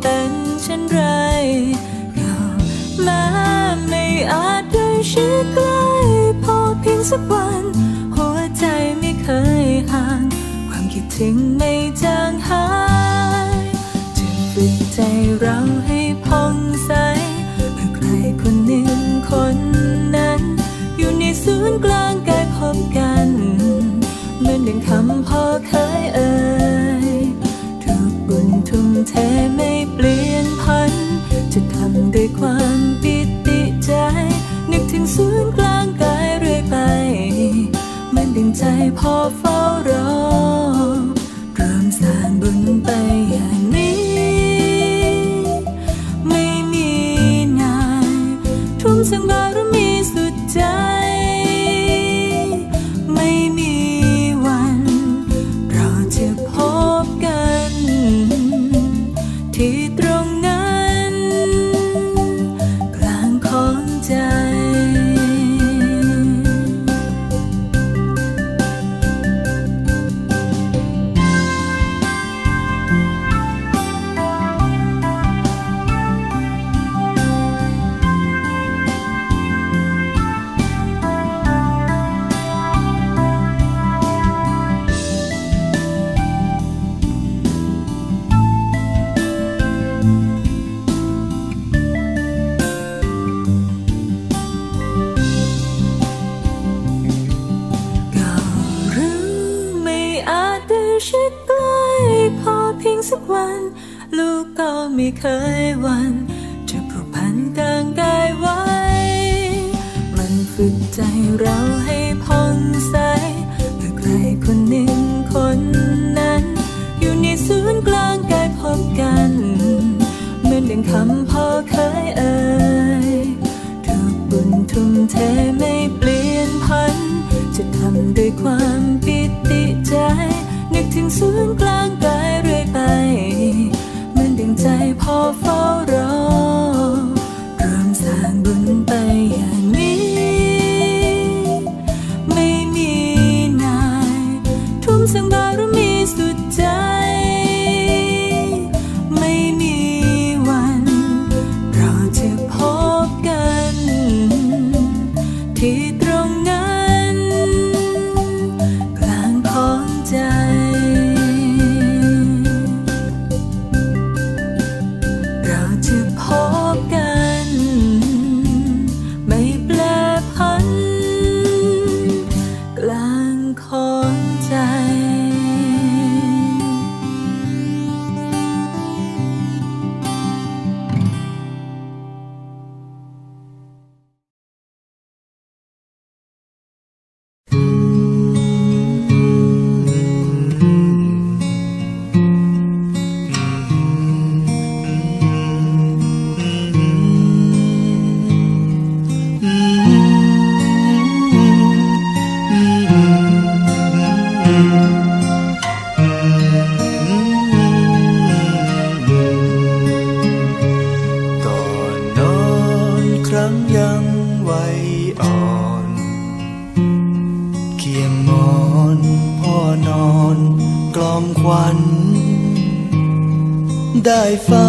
เป็นเช่นไรก็แม้ไม่อาจได้ชิดใกล้พอเพียงสักวัน หัวใจไม่เคยห่าง ความคิดถึงไม่จางหาย จะฝึกใจเราให้ผ่องใสเมื่อใครคนหนึ่งคนนั้น อยู่ในศูนย์กลางกายพบกันเหมือนดังคำพ่อเคยเอ่ย ทุกบุญทุ่มเทไม่ ลี่ยนพัน จะทำด้วยความปิติใจ นึกถึงศูนย์กลางกายเรื่อยไปเหมือนดึงใจพ่อฝา เคยวันจะผูกพันกลางกายไว้ มันฝึกใจเราให้ผ่องใสเมื่อใครคนหนึ่งคนนั้น อยู่ในศูนย์กลางกายพบกัน เหมือนดังคำพ่อเคยเอ่ยทุกบุญทุ่มเทไม่เปลี่ยนพัน จะทำด้วยความปิติใจ นึกถึงศูนย์กลาง ได้ฟัง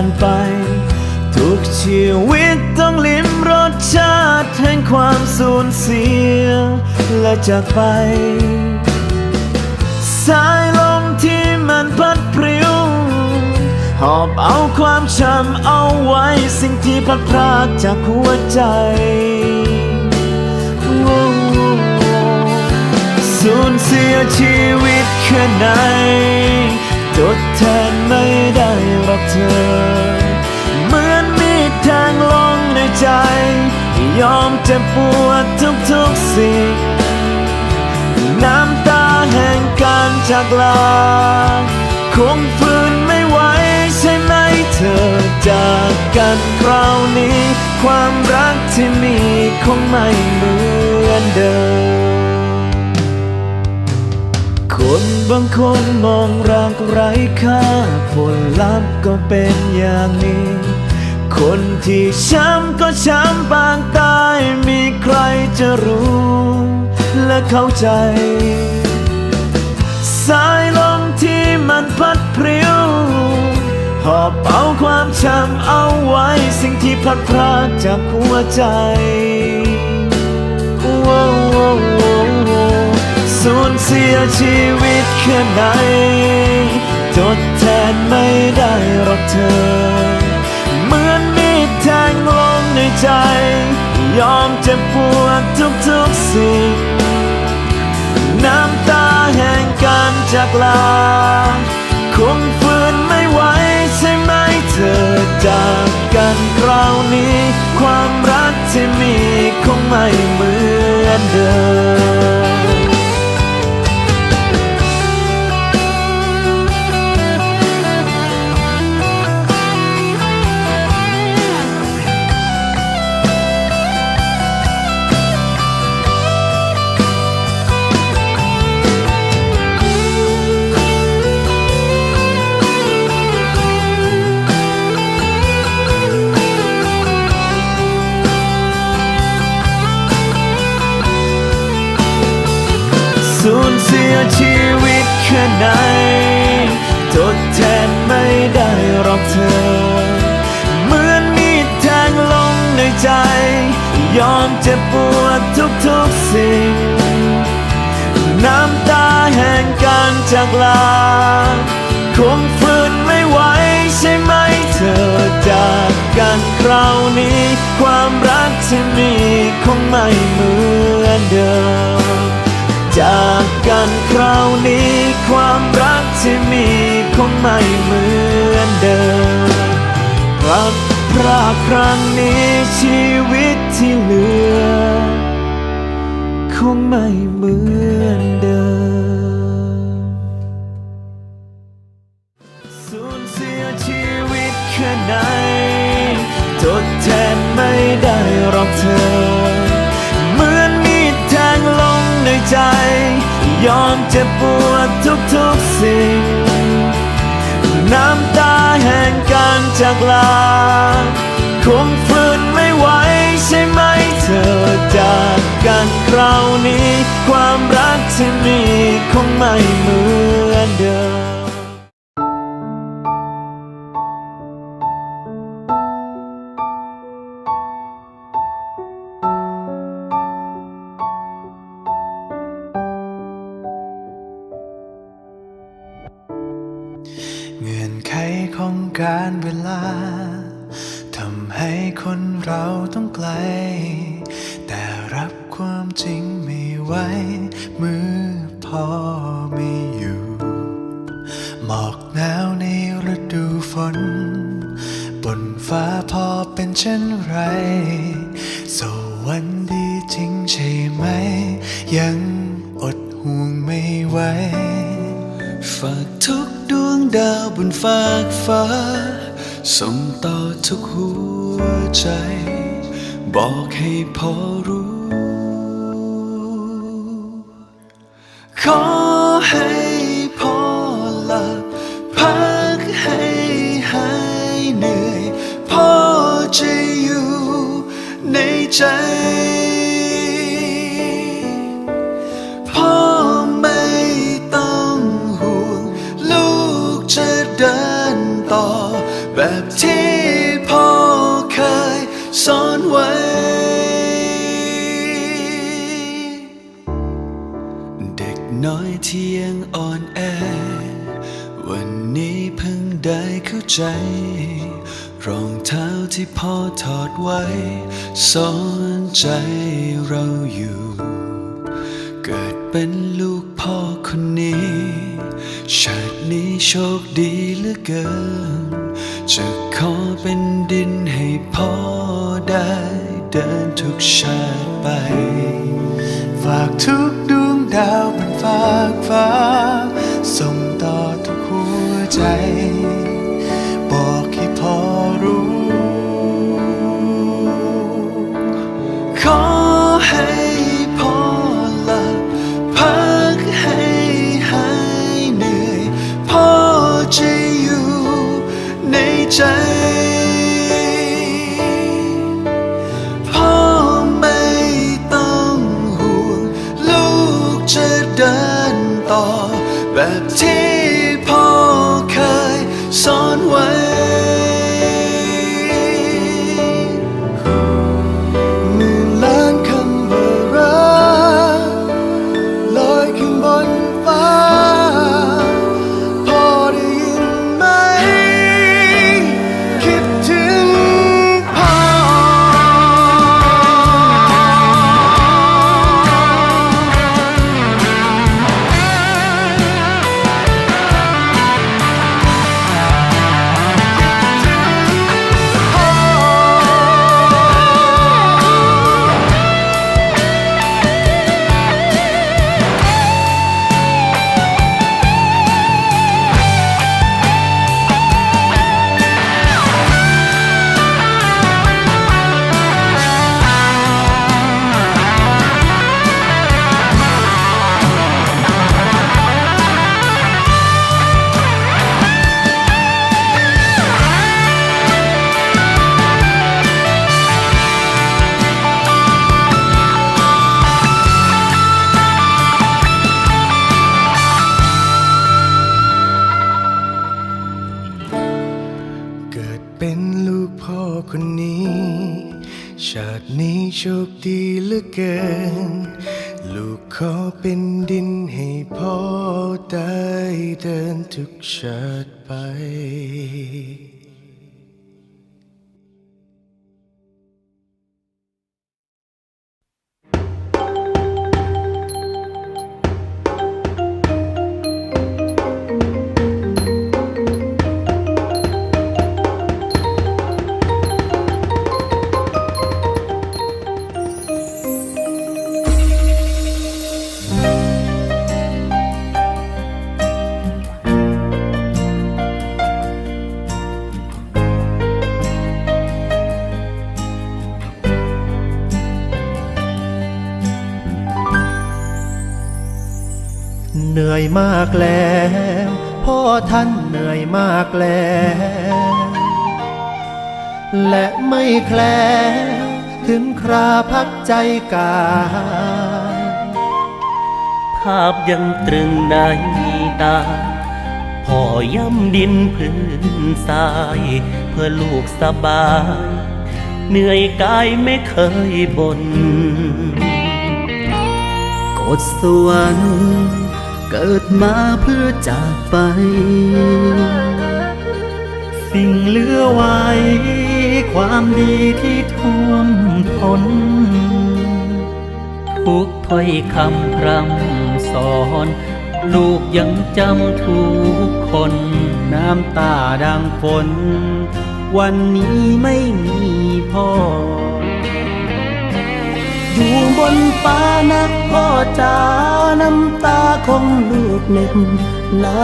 านไป ทุกชีวิตต้องลิ้มรสชาติแห่งความสูญเสีย และจากไป สายลมที่มันพัดพริ้วหอบเอาความช้ำเอาไว้ สิ่งที่พลัดพรากจากหัวใจสูญเสียชีวิตแค่ไหนทดแทนไม่ได้ รักเธอ เหมือนมีดแทงลงในใจ ยอมเจ็บปวดทุกๆสิ่งน้ำตาแห่งการจากลา คงฝืนไม่ไหวใช่ไหมเธอจากกันคราวนี้ ความรักที่มีคงไม่เหมือนเดิม คนบางคนมองรักไร้ค่า ผลลัพธ์ก็เป็นอย่างนี้ คนที่ช้ำก็ช้ำปางตายมีใครจะรู้และเข้าใจ สายลมที่มันพัดพริ้ว หอบเอาความช้ำเอาไว้ สิ่งที่พัดพรากจากหัวใจว้าว สูญเสียชีวิตแค่ไหนทดแทนไม่ได้หรอกเธอ เหมือนมีดแทงลงในใจ ยอมเจ็บปวดทุกๆสิ่ง น้ำตาแห่งการจากลา คงฝืนไม่ไหวใช่ไหมเธอจากกันคราวนี้ ความรักที่มีคงไม่เหมือนเดิม ยอมเจ็บปวดทุกๆสิ่ง น้ำตาแห่งการจากลา คงฝืนไม่ไหวใช่ไหมเธอจากกันคราวนี้ ความรักที่มีคงไม่เหมือนเดิม จากกันคราวนี้ ความรักที่มีคงไม่เหมือนเดิมรัก รากครั้งนี้ชีวิตที่เหลือ คงไม่เหมือน ของการเวลาทำให้คนเราต้องไกล แต่รับความจริงไม่ไหวมือพอไม่อยู่หมอกหนาวในฤดูฝน บนฟ้าพอเป็นเช่นไรสวรรค์ดีจริงใช่ไหม ยังอดห่วงไม่ไหว ดาวบนฟากฟ้า ส่งต่อทุกหัวใจ บอกให้พอรู้ ขอให้พอหลับพักให้หายเหนื่อย พอจะอยู่ในใจ ไว้สอนใจเราอยู่ เกิดเป็นลูกพ่อคนนี้ชาตินี้โชคดีเหลือเกิน จะขอเป็นดินให้พ่อได้เดินทุกชาติไป ฝากทุกดวงดาวบนฟากฟ้า ส่งต่อทุกหัวใจ ใเป็นลูกพ่อคนนี้ ชาตินี้โชคดีเหลือเกิน ลูกขอเป็นดินให้พ่อได้เดินทุกชาติไป อยมากแล้วพ่อท่านเหนื่อยมากแล้วและไม่แคล้ถึงคราพักใจกายภาพยังตรึงในตาพ่อย่ำดินพื้นทราย เพื่อลูกสบาย เหนื่อยกายไม่เคยบน่นกฎสวรรค์ เกิดมาเพื่อจากไป สิ่งเหลือไว้ ความดีที่ท่วมท้นทุกถ้อยคำพร่ำสอน ลูกยังจำทุกคน น้ำตาดังฝนวันนี้ไม่มีพ่อ อยู่บนฟ้านะพ่อจ๋าน้ำตาของลูกเหน็บหนา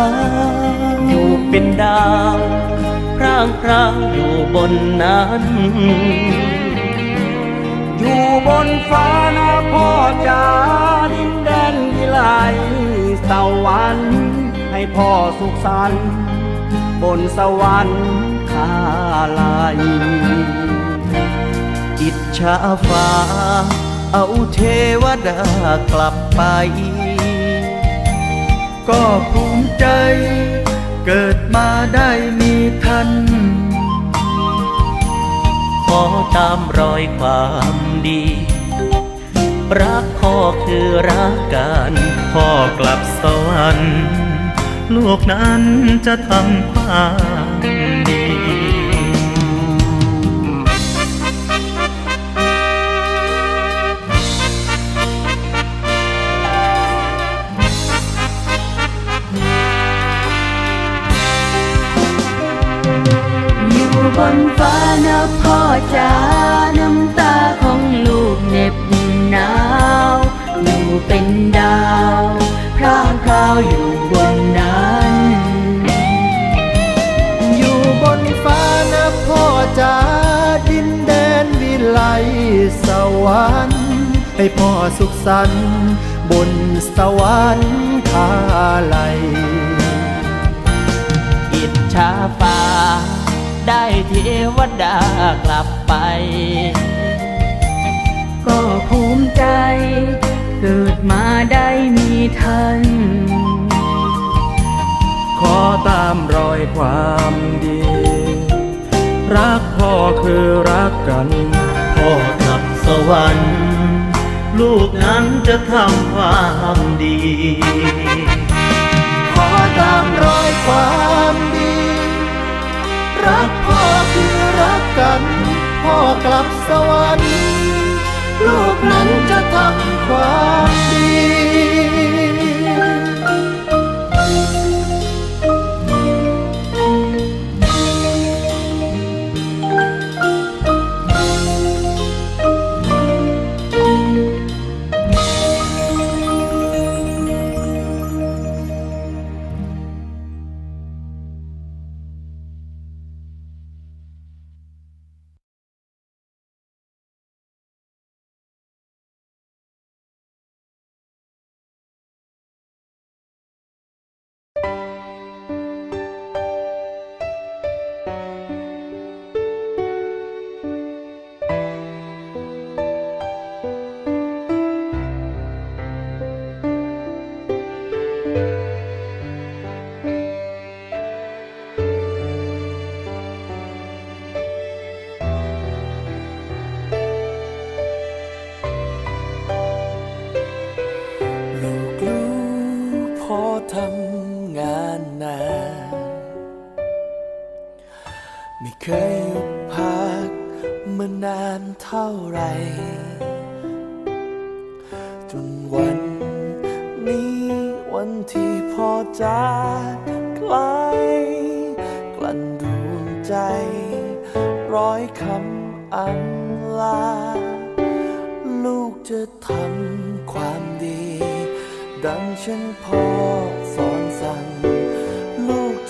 วอยู่เป็นดาวพร่างพรางอยู่บนนั้น อยู่บนฟ้านะพ่อจ๋าดินแดนวิไลสวรรค์ให้พ่อสุขสันต์บนสวรรค์คาลายอิจฉาฟ้า เอาเทวดากลับไป ก็ภูมิใจ เกิดมาได้มีท่านขอตามรอยความดี รักพ่อคือรักกันพ่อกลับสวรรค์ลูกนั้นจะทำความ พ่อจ๋าน้ำตาของลูกเหน็บหนาวอยู่เป็นดาวพร่างพราวอยู่บนนั้น อยู่บนฟ้านะพ่อจ๋าดินแดนวิไลสวรรค์ให้พ่อสุขสันต์บนสวรรค์คาไลอิจฉาฟ้า เทวดากลับไป ก็ภูมิใจ เกิดมาได้มีท่าน ขอตามรอยความดี รักพ่อคือรักกัน พ่อกลับสวรรค์ ลูกนั้นจะทำความดี ขอตามรอยความดี รักพ่อคือรักกัน พ่อกลับสวรรค์ ลูกนั้นจะทำความดี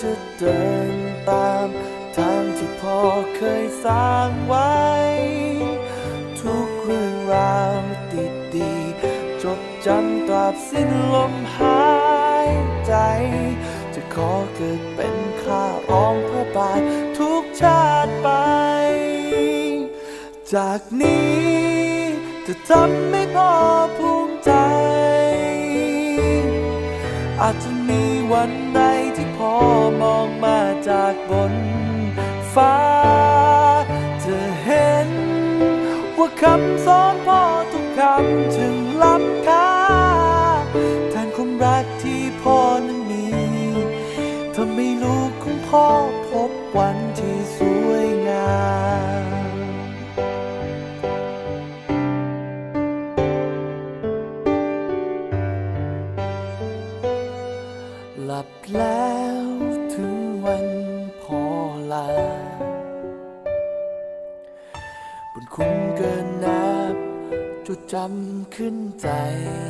จะเดินตามทางที่พ่อเคยสร้างไว้ ทุกเรื่องราวติดดีๆจดจำตราบสิ้นลมหายใจ จะขอเกิดเป็นข้าร้องพระบาททุกชาติไป จากนี้จะทำให้พ่อภูมิใจ อาจจะมีวันใด มาจากบนฟ้า จะเห็น ว่าคำสอนพ่อทุกคำถึงล้ำค่าแทนความรักที่พ่อนั้นมีทำให้ลูกของพ่อพบวันที่ บุ